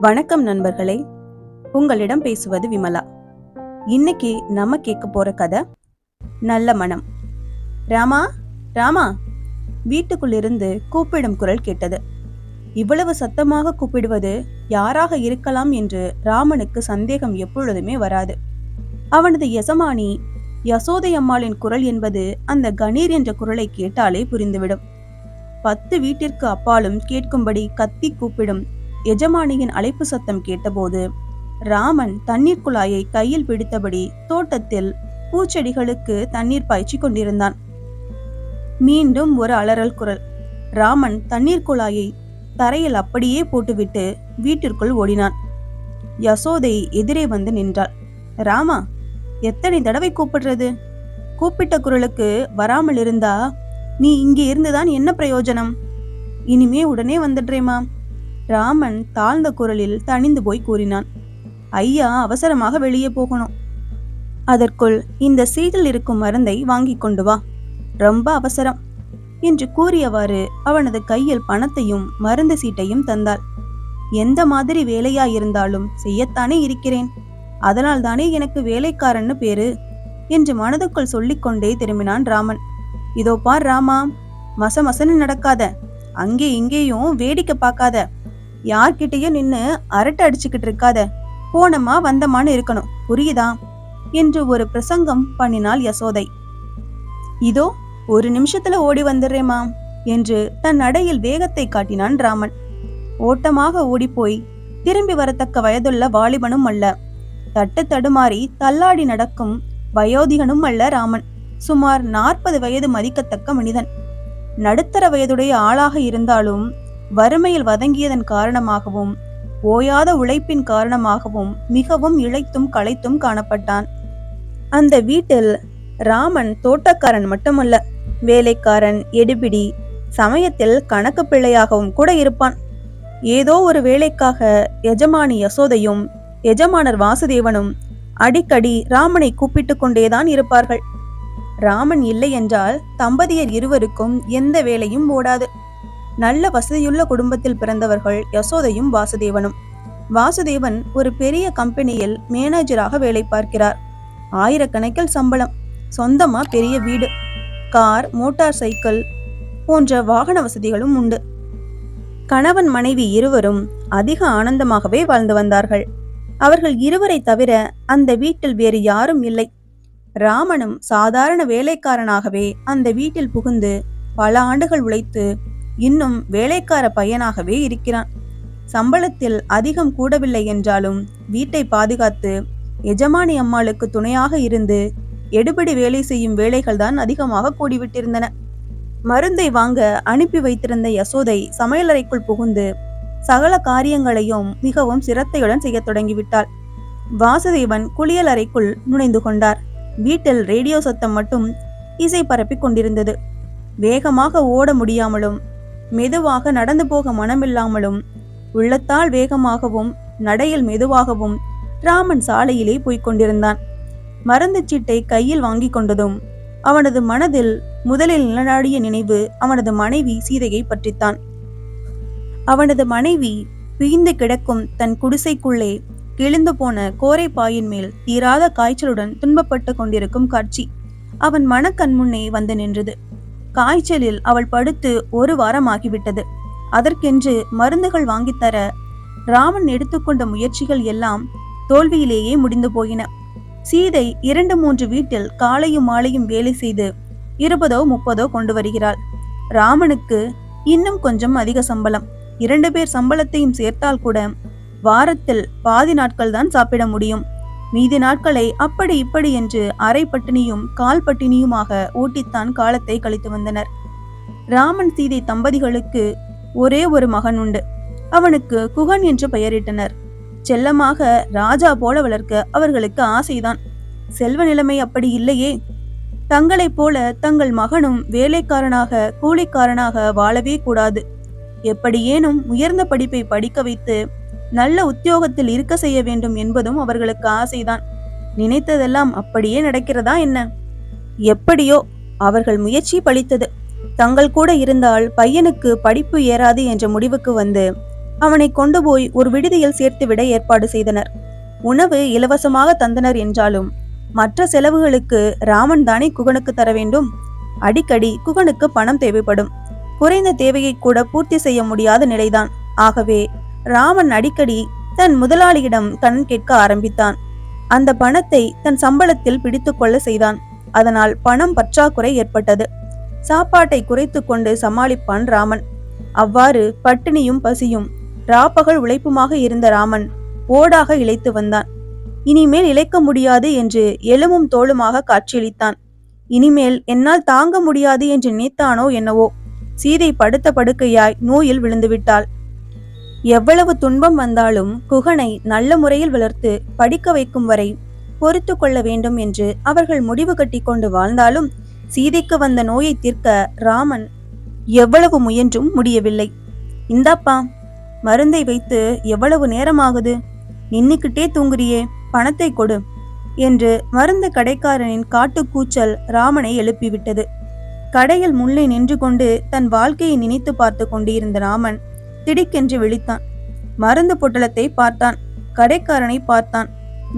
வணக்கம் நண்பர்களே. உங்களிடம் பேசுவது விமலா. இன்னைக்கு நம்ம கேட்க போற கதை நல்ல மனம். ராமா ராமா. வீட்டுக்குள்ளிருந்து கூப்பிடும் குரல் கேட்டது. இவ்வளவு சத்தமாக கூப்பிடுவது யாராக இருக்கலாம் என்று ராமனுக்கு சந்தேகம் எப்பொழுதுமே வராது. அவனது எசமானி யசோதை அம்மாளின் குரல் என்பது அந்த கணீர் என்ற குரலை கேட்டாலே புரிந்துவிடும். பத்து வீட்டிற்கு அப்பாலும் கேட்கும்படி கத்தி கூப்பிடும் எஜமானியின் அழைப்பு சத்தம் கேட்டபோது ராமன் தண்ணீர் குழாயை கையில் பிடித்தபடி தோட்டத்தில் பூச்செடிகளுக்கு தண்ணீர் பாய்ச்சி கொண்டிருந்தான். மீண்டும் ஒரு அலறல் குரல். ராமன் தண்ணீர் குழாயை தரையில் அப்படியே போட்டுவிட்டு வீட்டிற்குள் ஓடினான். யசோதை எதிரே வந்து நின்றாள். ராமா எத்தனை தடவை கூப்பிடுறது? கூப்பிட்ட குரலுக்கு வராமல் இருந்தா நீ இங்கே இருந்துதான் என்ன பிரயோஜனம்? இனிமே உடனே வந்துடுறேமா ராமன் தாழ்ந்த குரலில் தணிந்து போய் கூறினான். ஐயா அவசரமாக வெளியே போகணும். அதற்குள் இந்த சீட்டில் இருக்கும் மருந்தை வாங்கி கொண்டு வா. ரொம்ப அவசரம் என்று கூறியவாறு அவனது கையில் பணத்தையும் மருந்து சீட்டையும் தந்தாள். எந்த மாதிரி வேலையா இருந்தாலும் செய்யத்தானே இருக்கிறேன். அதனால் தானே எனக்கு வேலைக்காரன்னு பேரு என்று மனதுக்குள் சொல்லிக்கொண்டே திரும்பினான் ராமன். இதோ பார் ராமா மச மசன்னு நடக்காத. அங்கே இங்கேயும் வேடிக்கை பார்க்காத. யார்கிட்டயும் நின்னு அரட்டை அடிச்சுக்கிட்டு இருக்காத. போனமா வந்தமான்னு இருக்கணும். புரியுதா? என்று ஒரு பிரசங்கம் பண்ணினாள் யசோதை. இதோ ஒரு நிமிஷத்துல ஓடி வந்துடுறேமா என்று தன் நடையில் வேகத்தை காட்டினான் ராமன். ஓட்டமாக ஓடிப்போய் திரும்பி வரத்தக்க வயதுள்ள வாலிபனும் அல்ல. தட்டு தடுமாறி தள்ளாடி நடக்கும் வயோதிகனும் அல்ல ராமன். சுமார் நாற்பது வயது மதிக்கத்தக்க மனிதன். நடுத்தர வயதுடைய ஆளாக இருந்தாலும் வறுமையில் வதங்கியதன் காரணமாகவும் ஓயாத உழைப்பின் காரணமாகவும் மிகவும் இழைத்தும் களைத்தும் காணப்பட்டான். அந்த வீட்டில் ராமன் தோட்டக்காரன் மட்டுமல்ல வேலைக்காரன் எடுபிடி சமயத்தில் கணக்கு பிள்ளையாகவும் கூட இருப்பான். ஏதோ ஒரு வேலைக்காக எஜமானி யசோதையும் எஜமானர் வாசுதேவனும் அடிக்கடி ராமனை கூப்பிட்டு கொண்டேதான் இருப்பார்கள். ராமன் இல்லை என்றால் தம்பதியர் இருவருக்கும் எந்த வேலையும் ஓடாது. நல்ல வசதியுள்ள குடும்பத்தில் பிறந்தவர்கள் யசோதையும் வாசுதேவனும். வாசுதேவன் ஒரு பெரிய கம்பெனியில் மேனேஜராக வேலை பார்க்கிறார். ஆயிரக்கணக்கில் சம்பளம் சொந்தமா பெரிய வீடு கார் மோட்டார் சைக்கிள் போன்ற வாகன வசதிகளும் உண்டு. கணவன் மனைவி இருவரும் அதிக ஆனந்தமாகவே வாழ்ந்து வந்தார்கள். அவர்கள் இருவரை தவிர அந்த வீட்டில் வேறு யாரும் இல்லை. ராமனும் சாதாரண வேலைக்காரனாகவே அந்த வீட்டில் புகுந்து பல ஆண்டுகள் உழைத்து இன்னும் வேலைக்கார பையனாகவே இருக்கிறான். சம்பளத்தில் அதிகம் கூடவில்லை என்றாலும் வீட்டை பாதுகாத்து எஜமானி அம்மாளுக்கு துணையாக இருந்து எடுபடி வேலை செய்யும் வேலைகள் தான் அதிகமாக கூடிவிட்டிருந்தன. மருந்தை வாங்க அனுப்பி வைத்திருந்த யசோதை சமையலறைக்குள் புகுந்து சகல காரியங்களையும் மிகவும் சிரத்தையுடன் செய்யத் தொடங்கிவிட்டாள். வாசுதேவன் குளியல் அறைக்குள் நுழைந்து கொண்டார். வீட்டில் ரேடியோ சத்தம் மட்டும் இசை பரப்பிக் கொண்டிருந்தது. வேகமாக ஓட முடியாமலும் மெதுவாக நடந்து போக மனமில்லாமலும் உள்ளத்தால் வேகமாகவும் நடையில் மெதுவாகவும் ராமன் சாலையிலே போய்க் கொண்டிருந்தான். மருந்து சீட்டை கையில் வாங்கி கொண்டதும் அவனது மனதில் முதலில் நிலநாடிய நினைவு அவனது மனைவி சீதையை பற்றித்தான். அவனது மனைவி பிய்ந்து கிடக்கும் தன் குடிசைக்குள்ளே கிழிந்து போன கோரை பாயின் மேல் தீராத காய்ச்சலுடன் துன்பப்பட்டு கொண்டிருக்கும் காட்சி அவன் மனக்கண் முன்னே வந்து நின்றது. காய்ச்சலில் அவள் படுத்து ஒரு வாரம் ஆகிவிட்டது அதற்கென்று மருந்துகள் வாங்கித்தர ராமன் எடுத்துக்கொண்ட முயற்சிகள் எல்லாம் தோல்வியிலேயே முடிந்து போயின. சீதை இரண்டு மூன்று வீட்டில் காலையும் மாலையும் வேலை செய்து இருபதோ முப்பதோ கொண்டு வருகிறாள். ராமனுக்கு இன்னும் கொஞ்சம் அதிக சம்பளம். இரண்டு பேர் சம்பளத்தையும் சேர்த்தால் கூட வாரத்தில் பாதி நாட்கள் தான் சாப்பிட முடியும். மீதி நாட்களை அப்படி இப்படி என்று அரை பட்டினியும் கால் பட்டினியுமாக ஓட்டித்தான் காலத்தை கழித்து வந்தனர். ராமன் சீதை தம்பதிகளுக்கு ஒரே ஒரு மகன் உண்டு. அவனுக்கு குகன் என்று பெயரிட்டனர். செல்லமாக ராஜா போல வளர்க்க அவர்களுக்கு ஆசைதான். செல்வ நிலைமை அப்படி இல்லையே. தங்களைப் போல தங்கள் மகனும் வேலைக்காரனாக கூலிக்காரனாக வாழவே கூடாது. எப்படியேனும் உயர்ந்த படிப்பை படிக்க வைத்து நல்ல உத்தியோகத்தில் இருக்க செய்ய வேண்டும் என்பதும் அவர்களுக்கு ஆசைதான். நினைத்ததெல்லாம் அப்படியே நடக்கிறதா என்ன? எப்படியோ அவர்கள் முயற்சி பளித்தது தங்கள் கூட இருந்தால் பையனுக்கு படிப்பு ஏறாது என்ற முடிவுக்கு வந்து அவனை கொண்டு போய் ஒரு விடுதியில் சேர்த்துவிட ஏற்பாடு செய்தனர். உணவு இலவசமாக தந்தனர் என்றாலும் மற்ற செலவுகளுக்கு ராமன் தானே குகனுக்கு தர வேண்டும்? அடிக்கடி குகனுக்கு பணம் தேவைப்படும். குறைந்த தேவையை கூட பூர்த்தி செய்ய முடியாத நிலைதான். ஆகவே ராமன் அடிக்கடி தன் முதலாளியிடம் கண் கேட்க ஆரம்பித்தான். அந்த பணத்தை தன் சம்பளத்தில் பிடித்துக் கொள்ள செய்தான். அதனால் பணம் பற்றாக்குறை ஏற்பட்டது. சாப்பாட்டை குறைத்து கொண்டு சமாளிப்பான் ராமன். அவ்வாறு பட்டினியும் பசியும் ராப்பகல் உழைப்புமாக இருந்த ராமன் ஓடாக இழைத்து வந்தான். இனிமேல் இழைக்க முடியாது என்று எலும்பும் தோளுமாக காட்சியளித்தான். இனிமேல் என்னால் தாங்க முடியாது என்று நினைத்தானோ என்னவோ. சீதை படுத்த படுக்கையாய் நோயில் விழுந்துவிட்டாள் எவ்வளவு துன்பம் வந்தாலும் குகனை நல்ல முறையில் வளர்த்து படிக்க வைக்கும் வரை பொறுத்து கொள்ள வேண்டும் என்று அவர்கள் முடிவு கட்டி கொண்டு வாழ்ந்தாலும் சீதைக்கு வந்த நோயை தீர்க்க ராமன் எவ்வளவு முயன்றும் முடியவில்லை. இந்தாப்பா மருந்தை வைத்து எவ்வளவு நேரமாகுது? நின்னுக்கிட்டே தூங்குறியே பணத்தை கொடு என்று மருந்து கடைக்காரனின் காட்டுக்கூச்சல் ராமனை எழுப்பிவிட்டது. கடையில் முள்ளை நின்று கொண்டு தன் வாழ்க்கையை நினைத்து பார்த்து கொண்டிருந்த ராமன் திடுக்கென்று விழித்தான். மருந்து பொட்டலத்தை பார்த்தான். கடைக்காரனை பார்த்தான்.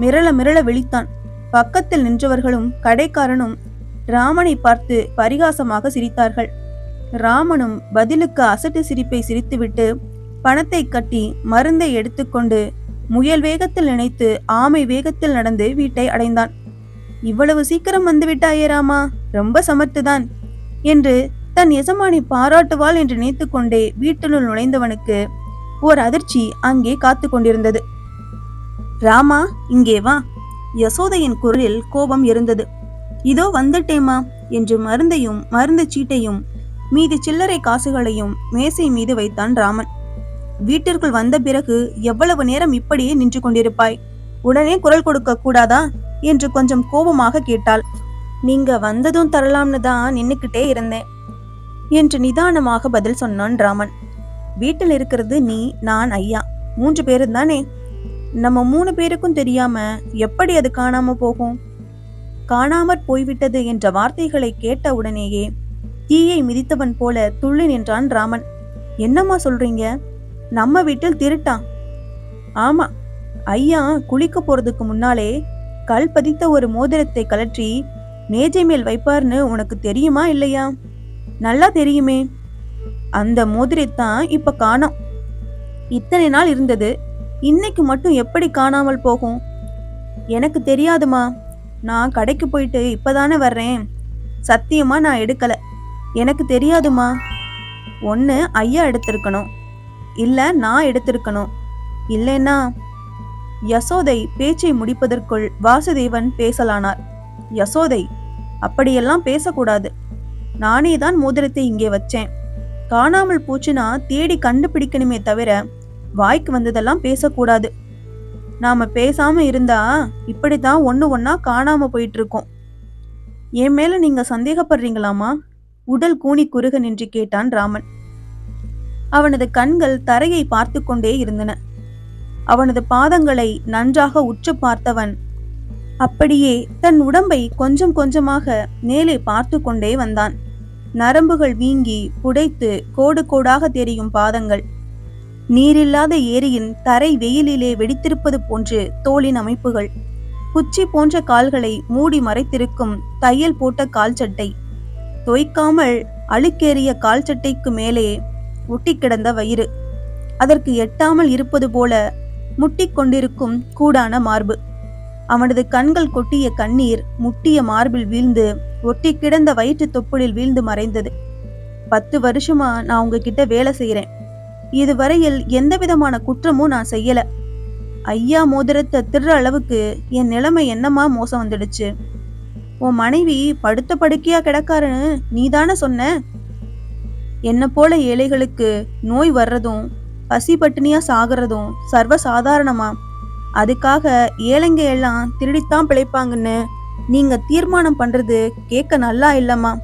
மிரள மிரள விழித்தான். பக்கத்தில் நின்றவர்களும் கடைக்காரனும் ராமனை பார்த்து பரிகாசமாக சிரித்தார்கள். ராமனும் பதிலுக்கு அசட்டு சிரிப்பை சிரித்துவிட்டு பணத்தை கட்டி மருந்தை எடுத்துக்கொண்டு முயல் வேகத்தில் நினைத்து ஆமை வேகத்தில் நடந்து வீட்டை அடைந்தான். இவ்வளவு சீக்கிரம் வந்து விட்டாயே ராமா ரொம்ப சமர்த்துதான் என்று தன் எஜமானி பாராட்டுவாள் என்று நினைத்து கொண்டே வீட்டினுள் நுழைந்தவனுக்கு ஓர் அதிர்ச்சி அங்கே காத்து கொண்டிருந்தது. ராமா இங்கே வா. யசோதையின் குரலில் கோபம் இருந்தது. இதோ வந்துட்டேமா என்று மருந்தையும் மருந்து சீட்டையும் மீதி சில்லறை காசுகளையும் மேசை மீது வைத்தான் ராமன். வீட்டிற்குள் வந்த பிறகு எவ்வளவு நேரம் இப்படியே நின்று கொண்டிருப்பாய்? உடனே குரல் கொடுக்க கூடாதா? என்று கொஞ்சம் கோபமாக கேட்டாள். நீங்க வந்ததும் தரலாம்னு தான் நின்னுக்கிட்டே இருந்தேன். என்று நிதானமாக பதில் சொன்னான் ராமன். வீட்டில் இருக்கிறது நீ நான் ஐயா. மூன்று பேரும் தானே? நம்ம மூணு பேருக்கும் தெரியாம எப்படி அது காணாம போகும்? காணாமற் போய்விட்டது என்ற வார்த்தைகளை கேட்ட உடனேயே தீயை மிதித்தவன் போல துள்ளி நின்றான் ராமன். என்னம்மா சொல்றீங்க? நம்ம வீட்டில் திருட்டான் ஆமா ஐயா குளிக்க போறதுக்கு முன்னாலே கல் பதித்த ஒரு மோதிரத்தை கலற்றி மேஜை மேல் வைப்பார்னு உனக்கு தெரியுமா இல்லையா? நல்லா தெரியுமே. அந்த மோதிரத்தான் இப்ப காணோம். இத்தனை நாள் இருந்தது. இன்னைக்கு மட்டும் எப்படி காணாமல் போகும்? எனக்கு தெரியாதுமா. நான் கடைக்கு போயிட்டு இப்பதானே வர்றேன். சத்தியமா நான் எடுக்கல. எனக்கு தெரியாதுமா. ஒன்று ஐயா எடுத்திருக்கணும். இல்லை நான் எடுத்திருக்கணும். இல்லைன்னா யசோதை பேச்சை முடிப்பதற்குள் வாசுதேவன் பேசலானார். யசோதை அப்படியெல்லாம் பேசக்கூடாது. நானே தான் மோதிரத்தை இங்கே வச்சேன். காணாமல் போச்சுன்னா தேடி கண்டுபிடிக்கணுமே தவிர வாய்க்கு வந்ததெல்லாம் பேசக்கூடாது. நாம பேசாம இருந்தா இப்படித்தான் ஒன்று ஒன்னா காணாம போயிட்டு இருக்கோம் என் மேல நீங்க சந்தேகப்படுறீங்களாமா? உடல் கூனி குறுக நின்று கேட்டான் ராமன். அவனது கண்கள் தரையை பார்த்து கொண்டே இருந்தன. அவனது பாதங்களை நன்றாக உற்று பார்த்தவன் அப்படியே தன் உடம்பை கொஞ்சம் கொஞ்சமாக மேலே பார்த்து கொண்டே வந்தான். நரம்புகள் வீங்கி புடைத்து கோடு கோடாக தெரியும் பாதங்கள். நீரில்லாத ஏரியின் தரை வெயிலிலே வெடித்திருப்பது போன்று தோளின் அமைப்புகள். குச்சி போன்ற கால்களை மூடி மறைத்திருக்கும் தையல் போட்ட கால் சட்டை தொய்க்காமல் அழுக்கேறிய கால் சட்டைக்கு மேலே ஒட்டி கிடந்த வயிறு. அதற்கு எட்டாமல் இருப்பது போல முட்டிக் கொண்டிருக்கும் கூடான மார்பு. அவனது கண்கள் கொட்டிய கண்ணீர் முட்டிய மார்பில் வீழ்ந்து ஒட்டி கிடந்த வயிற்று தொப்புளில் வீழ்ந்து மறைந்தது. பத்து வருஷமா நான் உங்ககிட்ட வேலை செய்யறேன் இதுவரையில் எந்த விதமான குற்றமும் நான் செய்யல. ஐயா மோதிரத்தை திருற அளவுக்கு என் நிலைமை என்னமா மோசம் வந்துடுச்சு. உன் மனைவி படுத்த படுக்கையா கிடக்காருன்னு நீதானே சொன்ன? என்ன போல ஏழைகளுக்கு நோய் வர்றதும் பசி பட்டினியா சாகிறதும் சர்வசாதாரணமா அதுக்காக ஏழைங்க எல்லாம் திருடித்தான் பிழைப்பாங்கன்னு நீங்க தீர்மானம் பண்றது கேட்க நல்லா இல்லம்மா.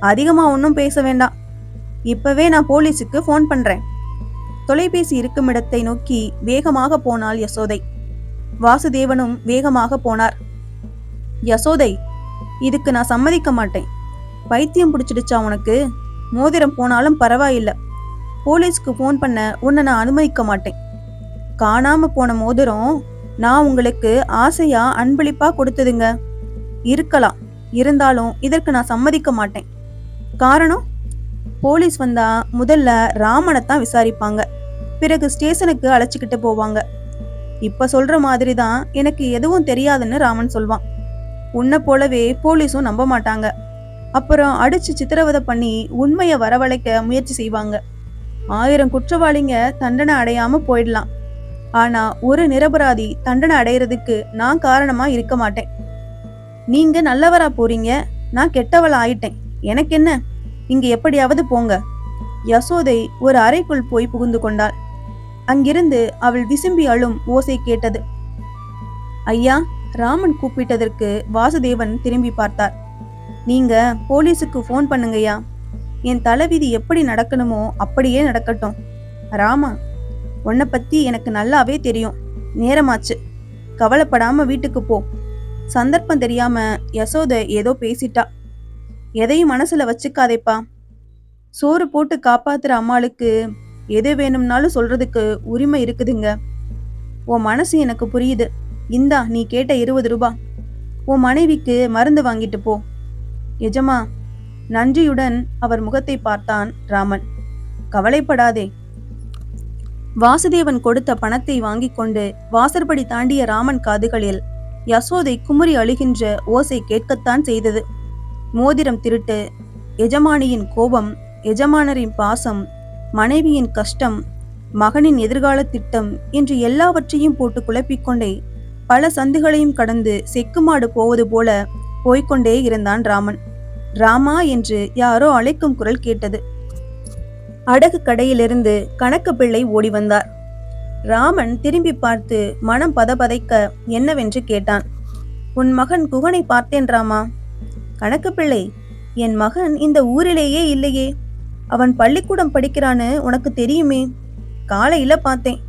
அதிகமா ஒன்றும் பேச வேண்டாம். இப்பவே நான் போலீஸுக்கு ஃபோன் பண்றேன். தொலைபேசி இருக்கும் இடத்தை நோக்கி வேகமாக போனாள் யசோதை. வாசுதேவனும் வேகமாக போனார். யசோதை இதுக்கு நான் சம்மதிக்க மாட்டேன். பைத்தியம் பிடிச்சிடுச்சா உனக்கு? மோதிரம் போனாலும் பரவாயில்லை. போலீஸ்க்கு ஃபோன் பண்ண உன்னை நான் அனுமதிக்க மாட்டேன். காணாம போன மோதிரம் நான் உங்களுக்கு ஆசையா அன்பளிப்பா கொடுத்ததுங்க. இருக்கலாம். இருந்தாலும் இதற்கு நான் சம்மதிக்க மாட்டேன். காரணம்? போலீஸ் வந்தா முதல்ல ராமனை தான் விசாரிப்பாங்க. பிறகு ஸ்டேஷனுக்கு அழைச்சிக்கிட்டு போவாங்க. இப்ப சொல்ற மாதிரி தான் எனக்கு எதுவும் தெரியாதுன்னு ராமன் சொல்வான். உன்னை போலவே போலீஸும் நம்ப மாட்டாங்க. அப்புறம் அடிச்சு சித்திரவதை பண்ணி உண்மையை வரவழைக்க முயற்சி செய்வாங்க. ஆயிரம் குற்றவாளிங்க தண்டனை அடையாம போயிடலாம். ஆனா ஒரு நிரபராதி தண்டனை அடையிறதுக்கு நான் காரணமா இருக்க மாட்டேன். நீங்க நல்லவரா போறீங்க நான் கெட்டவளா ஆயிட்டேன். எனக்கு என்ன இங்க எப்படியாவது போங்க. யசோதை ஒரு அறைக்குள் போய் புகுந்து கொண்டாள். அங்கிருந்து அவள் விசும்பி அழும் ஓசை கேட்டது. ஐயா ராமன் கூப்பிட்டதற்கு வாசுதேவன் திரும்பி பார்த்தார். நீங்க போலீஸுக்கு ஃபோன் பண்ணுங்கய்யா. என் தலைவிதி எப்படி நடக்கணுமோ அப்படியே நடக்கட்டும். ராமா உன்னை பத்தி எனக்கு நல்லாவே தெரியும். நேரமாச்சு. கவலைப்படாம வீட்டுக்கு போ. சந்தர்ப்பம் தெரியாம யசோத ஏதோ பேசிட்டா. எதையும் மனசுல வச்சுக்காதேப்பா. சோறு போட்டு காப்பாத்துற அம்மாளுக்கு எது வேணும்னாலும் சொல்றதுக்கு உரிமை இருக்குதுங்க. உன் மனசு எனக்கு புரியுது. இந்தா நீ கேட்ட இருபது ரூபா. உன் மனைவிக்கு மருந்து வாங்கிட்டு போ. எஜமா நன்றியுடன் அவர் முகத்தை பார்த்தான் ராமன். கவலைப்படாதே. வாசுதேவன் கொடுத்த பணத்தை வாங்கி கொண்டு வாசற்படி தாண்டிய ராமன் காதுகளில் யசோதை குமுறி அழுகின்ற ஓசை கேட்கத்தான் செய்தது மோதிரம் திருட்டு எஜமானியின் கோபம் எஜமானரின் பாசம் மனைவியின் கஷ்டம் மகனின் எதிர்கால திட்டம் என்று எல்லாவற்றையும் போட்டு குழப்பிக்கொண்டே பல சந்துகளையும் கடந்து செக்குமாடு போவது போல போய்கொண்டே இருந்தான் ராமன். ராமா என்று யாரோ அழைக்கும் குரல் கேட்டது. அடகு கடையிலிருந்து கணக்கு பிள்ளை ஓடி வந்தார். ராமன் திரும்பி பார்த்து மனம் பதபதைக்க என்னவென்று கேட்டான். உன் மகன் குகனை பார்த்தேன் ராமா. கணக்கு பிள்ளை என் மகன் இந்த ஊரிலேயே இல்லையே. அவன் பள்ளிக்கூடம் படிக்கிறான்னு உனக்கு தெரியுமே. காலையில பார்த்தேன்.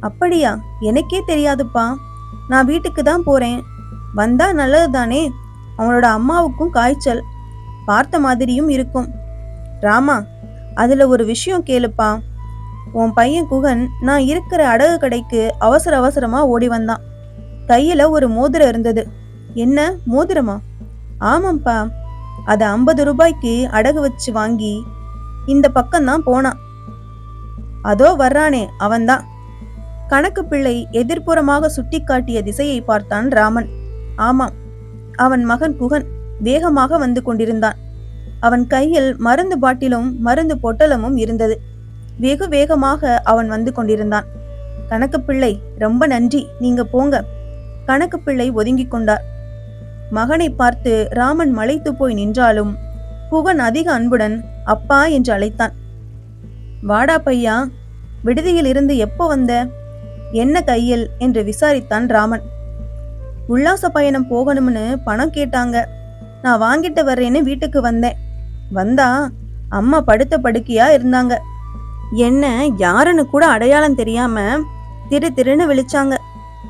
அப்படியா? எனக்கே தெரியாதுப்பா. நான் வீட்டுக்கு தான் போறேன். வந்தா நல்லது தானே அவனோட அம்மாவுக்கும் காய்ச்சல். பார்த்த மாதிரியும் இருக்கும். ராமா அதுல ஒரு விஷயம் கேளுப்பா. உன் பையன் குகன் நான் இருக்கிற அடகு கடைக்கு அவசர அவசரமா ஓடி வந்தான். கையில ஒரு மோதிரம் இருந்தது. என்ன மோதிரமா? ஆமாம்ப்பா. அதை ஐம்பது ரூபாய்க்கு அடகு வச்சு வாங்கி இந்த பக்கம்தான் போனான். அதோ வர்றானே அவன்தான். கணக்கு பிள்ளை எதிர்ப்புறமாக சுட்டிக்காட்டிய திசையை பார்த்தான் ராமன். ஆமாம் அவன் மகன் குகன். வேகமாக வந்து கொண்டிருந்தான். அவன் கையில் மருந்து பாட்டிலும் மருந்து பொட்டலமும் இருந்தது. வெகு வேகமாக அவன் வந்து கொண்டிருந்தான். கணக்கு பிள்ளை ரொம்ப நன்றி. நீங்க போங்க. கணக்கு பிள்ளை ஒதுங்கிக் கொண்டார். மகனை பார்த்து ராமன் மலைத்து போய் நின்றாலும் புகன் அதிக அன்புடன் அப்பா என்று அழைத்தான். வாடா பையா விடுதியில் இருந்து எப்போ வந்த? என்ன கையில்? என்று விசாரித்தான் ராமன். உல்லாச பயணம் போகணும்னு பணம் கேட்டாங்க. நான் வாங்கிட்டு வர்றேன்னு வீட்டுக்கு வந்தேன். வந்தா அம்மா படுத்த படுக்கையா இருந்தாங்க. என்ன யாருன்னு கூட அடையாளம் தெரியாம திரு திருன்னு விழிச்சாங்க.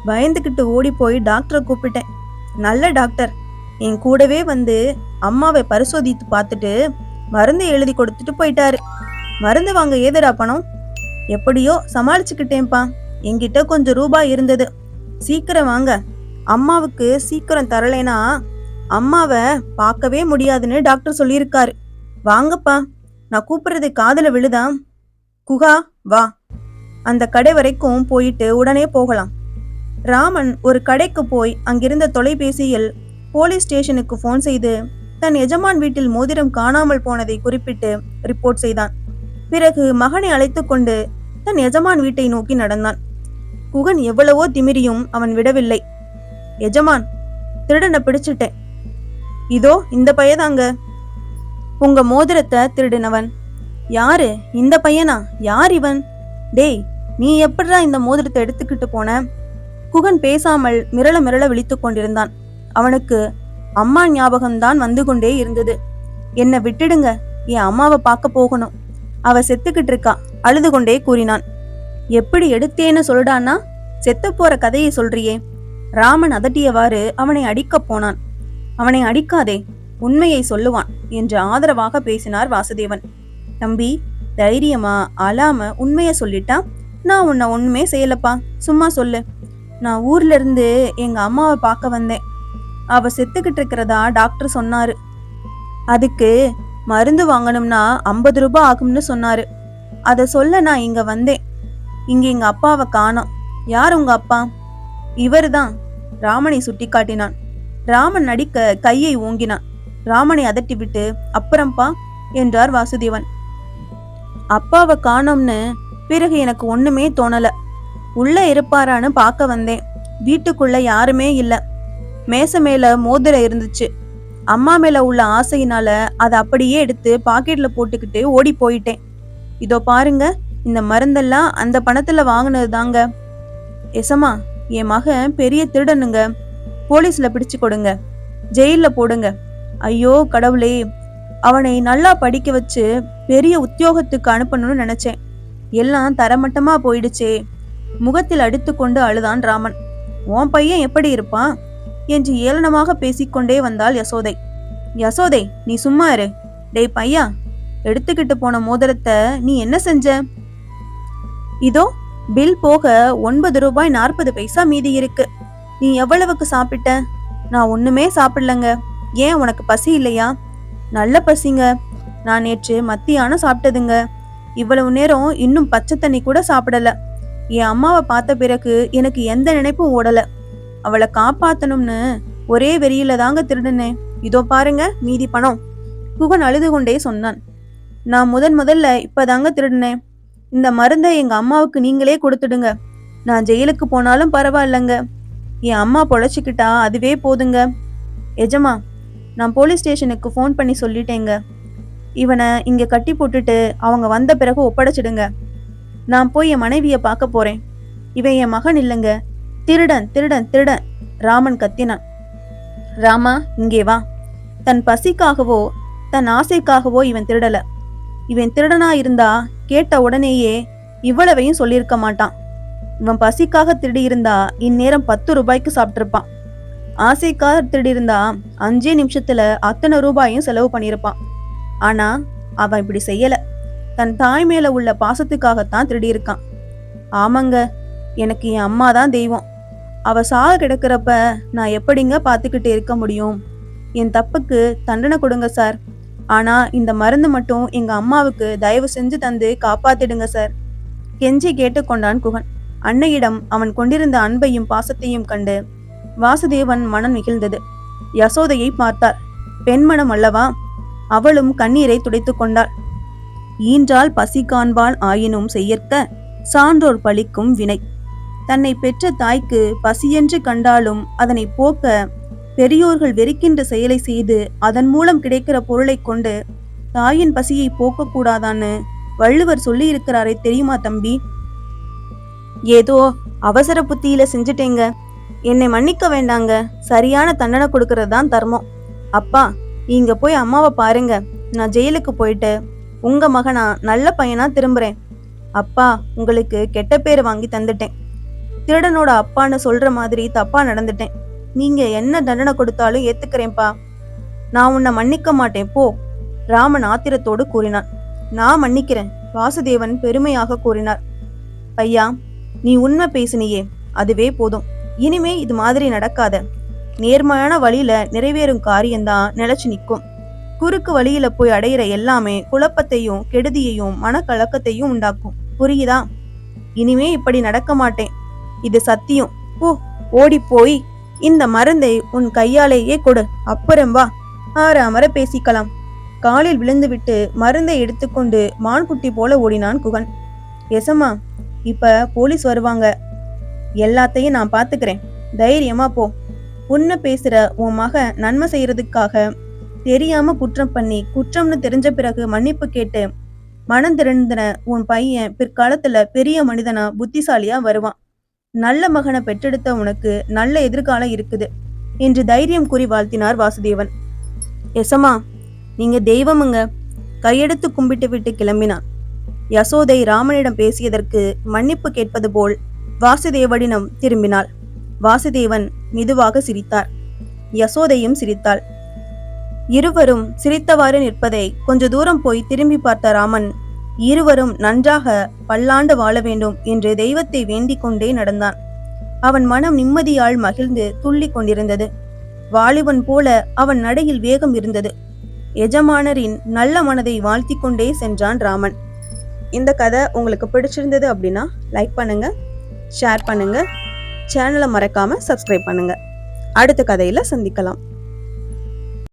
பயந்துக்கிட்டு ஓடி போய் டாக்டரை கூப்பிட்டேன். நல்ல டாக்டர். என் கூடவே வந்து அம்மாவை பரிசோதித்து பார்த்துட்டு மருந்து எழுதி கொடுத்துட்டு போயிட்டாரு. மருந்து வாங்க ஏதுடா பணம்? எப்படியோ சமாளிச்சுக்கிட்டேன்ப்பா. என்கிட்ட கொஞ்சம் ரூபாய் இருந்தது. சீக்கிரம் வாங்க. அம்மாவுக்கு சீக்கிரம் தரலைனா அம்மாவை பார்க்கவே முடியாதுன்னு டாக்டர் சொல்லியிருக்காரு. வாங்கப்பா. நான் கூப்பிடுறது காதல விழுதா? குகா வா. அந்த கடை வரைக்கும் போயிட்டு உடனே போகலாம். ராமன் ஒரு கடைக்கு போய் அங்கிருந்த தொலைபேசியில் போலீஸ் ஸ்டேஷனுக்கு ஃபோன் செய்து தன் எஜமான் வீட்டில் மோதிரம் காணாமல் போனதை குறிப்பிட்டு ரிப்போர்ட் செய்தான். பிறகு மகனை அழைத்து கொண்டு தன் எஜமான் வீட்டை நோக்கி நடந்தான். குகன் எவ்வளவோ திமிரியும் அவன் விடவில்லை. எஜமான் திருடனை பிடிச்சிட்டேன். இதோ இந்த பயதாங்க. உங்க மோதிரத்தை திருடினவன். யாரு? இந்த பையனா? யார் இவன்? டேய் நீ எப்படிடா இந்த மோதிரத்தை எடுத்துக்கிட்டு போன? குகன் பேசாமல் மிரள மிரள விழித்துக் கொண்டிருந்தான். அவனுக்கு அம்மா ஞாபகம்தான் வந்து கொண்டே இருந்தது. என்னை விட்டுடுங்க. என் அம்மாவை பார்க்க போகணும். அவ செத்துக்கிட்டு இருக்கா. அழுது கொண்டே கூறினான். எப்படி எடுத்தேன்னு சொல்லுடான்னா செத்து போற கதையை சொல்றியே. ராமன் அதட்டியவாறு அவனை அடிக்கப் போனான். அவனை அடிக்காதே. உண்மையை சொல்லுவான் என்று ஆதரவாக பேசினார் வாசுதேவன். தம்பி தைரியமா அழாம உண்மையை சொல்லிட்டா? நான் உன்னை ஒண்ணுமே செய்யலப்பா. சும்மா சொல்லு. நான் ஊர்ல இருந்து எங்க அம்மாவை பார்க்க வந்தேன். அவ செத்துக்கிட்டு இருக்கிறதா டாக்டர் சொன்னாரு. அதுக்கு மருந்து வாங்கணும்னா ஐம்பது ரூபாய் ஆகும்னு சொன்னாரு. அதை சொல்ல நான் இங்க வந்தேன். இங்க எங்க அப்பாவை காணோம். யார் உங்க அப்பா? இவர்தான் ராமனை சுட்டி காட்டினான் ராமன் நடிக்க கையை ஓங்கினான். ராமனை அதட்டிவிட்டு அப்புறம்பா என்றார் வாசுதேவன். அப்பாவை காணோம்னு பிறகு எனக்கு ஒண்ணுமே தோணல. உள்ள இருப்பாரான்னு பார்க்க வந்தேன். வீட்டுக்குள்ள யாருமே இல்ல. மேச மேல மோதிர இருந்துச்சு. அம்மா மேல உள்ள ஆசையினால அதை அப்படியே எடுத்து பாக்கெட்ல போட்டுக்கிட்டு ஓடி போயிட்டேன். இதோ பாருங்க இந்த மருந்தெல்லாம் அந்த பணத்துல வாங்கினது தாங்க எசமா என் மகன் பெரிய திருடனுங்க. போலீஸ்ல பிடிச்சு கொடுங்க. ஜெயில போடுங்க. ஐயோ கடவுளே அவனை நல்லா படிக்க வச்சு பெரிய உத்தியோகத்துக்கு அனுப்பணும்னு நினைச்சேன். எல்லாம் தரமட்டமா போயிடுச்சே. முகத்தில் அடித்துக்கொண்டு அழுதான் ராமன். உன் பையன் எப்படி இருப்பான்? என்று ஏளனமாக பேசிக்கொண்டே வந்தாள் யசோதை. யசோதை நீ சும்மா இரு. டேய் பையா எடுத்துக்கிட்டு போன மோதிரத்தை நீ என்ன செஞ்ச? இதோ பில் போக ஒன்பது ரூபாய் நாற்பது பைசா மீதி இருக்கு. நீ எவ்வளவுக்கு சாப்பிட்ட? நான் ஒண்ணுமே சாப்பிடலங்க. ஏன் உனக்கு பசி இல்லையா? நல்ல பசிங்க. நான் நேற்று மத்தியானம் சாப்பிட்டதுங்க. இவ்வளவு நேரம் இன்னும் பச்சை தண்ணி கூட சாப்பிடல. என் அம்மாவை பார்த்த பிறகு எனக்கு எந்த நினைப்பும் ஓடல. அவளை காப்பாத்தணும்னு ஒரே வெறியில தாங்க திருடுனேன். இதோ பாருங்க மீதி பணம். குகன் அழுது கொண்டே சொன்னான். நான் முதன் முதல்ல இப்பதாங்க திருடினேன். இந்த மருந்தை எங்க அம்மாவுக்கு நீங்களே கொடுத்துடுங்க. நான் ஜெயிலுக்கு போனாலும் பரவாயில்லங்க. என் அம்மா பொழைச்சிக்கிட்டா அதுவே போதுங்க. எஜமா நான் போலீஸ் ஸ்டேஷனுக்கு ஃபோன் பண்ணி சொல்லிட்டேங்க. இவனை இங்கே கட்டி போட்டுட்டு அவங்க வந்த பிறகு ஒப்படைச்சிடுங்க. நான் போய் என் மனைவியை பார்க்க போறேன். இவன் என் மகன் இல்லைங்க. திருடன் திருடன் திருடன் ராமன் கத்தினான். ராமா இங்கே வா. தன் பசிக்காகவோ தன் ஆசைக்காகவோ இவன் திருடல. இவன் திருடனா இருந்தா கேட்ட உடனேயே இவ்வளவையும் சொல்லியிருக்க மாட்டான். இவன் பசிக்காக திருடி இருந்தா இந்நேரம் பத்து ரூபாய்க்கு சாப்பிட்டிருப்பான். ஆசைக்காக திருடி அஞ்சே நிமிஷத்துல அத்தனை ரூபாயும் செலவு பண்ணியிருப்பான். ஆனா அவன் இப்படி செய்யல. தன் தாய் மேல உள்ள பாசத்துக்காகத்தான் திருடியிருக்கான். ஆமாங்க எனக்கு என் அம்மா தான் தெய்வம். அவ சாக கிடக்கிறப்ப நான் எப்படிங்க பார்த்துக்கிட்டு இருக்க முடியும்? என் தப்புக்கு தண்டனை கொடுங்க சார். ஆனா இந்த மருந்து மட்டும் எங்க அம்மாவுக்கு தயவு செஞ்சு தந்து காப்பாத்திடுங்க சார். கெஞ்சி கேட்டுக்கொண்டான் குகன். அன்னையிடம் அவன் கொண்டிருந்த அன்பையும் பாசத்தையும் கண்டு வாசுதேவன் மனம் நிகழ்ந்தது. யசோதையை பார்த்தார். பெண்மனம் அல்லவா? அவளும் கண்ணீரை துடைத்துக் கொண்டாள். ஈன்றால் பசி காண்பாள் ஆயினும் செய்யற்க சான்றோர் பழிக்கும் வினை. தன்னை பெற்ற தாய்க்கு பசியென்று கண்டாலும் அதனை போக்க பெரியோர்கள் வெறுக்கின்ற செயலை செய்து அதன் மூலம் கிடைக்கிற பொருளை கொண்டு தாயின் பசியை போக்கக்கூடாதான்னு வள்ளுவர் சொல்லி இருக்கிறாரே தெரியுமா தம்பி? ஏதோ அவசர புத்தியில செஞ்சுட்டேங்க. என்னை மன்னிக்க வேண்டாங்க. சரியான தண்டனை கொடுக்கறது தான் தர்மம். அப்பா இங்க போய் அம்மாவை பாருங்க. நான் ஜெயிலுக்கு போயிட்டு உங்க மகனா நல்ல பையனா திரும்புறேன். அப்பா உங்களுக்கு கெட்ட பேர் வாங்கி தந்துட்டேன். திருடனோட அப்பான்னு சொல்ற மாதிரி தப்பா நடந்துட்டேன். நீங்க என்ன தண்டனை கொடுத்தாலும் ஏத்துக்கிறேன்ப்பா. நான் உன்னை மன்னிக்க மாட்டேன். போ. ராமன் ஆத்திரத்தோடு கூறினான். நான் மன்னிக்கிறேன் வாசுதேவன் பெருமையாக கூறினார். ஐயா நீ உண்மை பேசினியே. அதுவே போதும். இனிமே இது மாதிரி நடக்காத. நேர்மையான வழியில நிறைவேறும் காரியம்தான் நிலைச்சு நிற்கும். குறுக்கு வழியில போய் அடையிற எல்லாமே குழப்பத்தையும் கெடுதியையும் மனக்கலக்கத்தையும் உண்டாக்கும். புரியுதா? இனிமே இப்படி நடக்க மாட்டேன். இது சத்தியம். ஓ ஓடி போய் இந்த மருந்தை உன் கையாலேயே கொடு. அப்புறம் வா. ஆற அமர பேசிக்கலாம். காலில் விழுந்துவிட்டு மருந்தை எடுத்துக்கொண்டு மான்குட்டி போல ஓடினான் குகன். எசம்மா இப்ப போலீஸ் வருவாங்க. எல்லாத்தையும் நான் பாத்துக்கிறேன் தைரியமா போ. உன்னை பேசுற உன் மக நன்மை செய்யறதுக்காக தெரியாம குற்றம் பண்ணி குற்றம்னு தெரிஞ்ச பிறகு மன்னிப்பு கேட்டு மனம் திறந்தன உன் பையன் பிற்காலத்துல பெரிய மனிதனா புத்திசாலியா வருவான். நல்ல மகனை பெற்றெடுத்த உனக்கு நல்ல எதிர்காலம் இருக்குது என்று தைரியம் கூறி வாழ்த்தினார் வாசுதேவன். எசமா நீங்க தெய்வமுங்க. கையெடுத்து கும்பிட்டு விட்டு கிளம்பினான். யசோதை ராமனிடம் பேசியதற்கு மன்னிப்பு கேட்பது போல் வாசுதேவனிடம் திரும்பினாள். வாசுதேவன் மெதுவாக சிரித்தார். யசோதையும் சிரித்தாள். இருவரும் சிரித்தவாறு நிற்பதை கொஞ்ச தூரம் போய் திரும்பி பார்த்த ராமன் இருவரும் நன்றாக பல்லாண்டு வாழ வேண்டும் என்று தெய்வத்தை வேண்டிக் கொண்டே நடந்தான். அவன் மனம் நிம்மதியால் மகிழ்ந்து துள்ளி கொண்டிருந்தது. வாலிபன் போல அவன் நடையில் வேகம் இருந்தது. எஜமானரின் நல்ல மனதை வாழ்த்தி கொண்டே சென்றான் ராமன். இந்த கதை உங்களுக்கு பிடிச்சிருந்தது அப்படின்னா லைக் பண்ணுங்க. ஷேர் பண்ணுங்கள் சேனலை மறக்காமல் சப்ஸ்கிரைப் பண்ணுங்க. அடுத்த கதையில் சந்திக்கலாம்.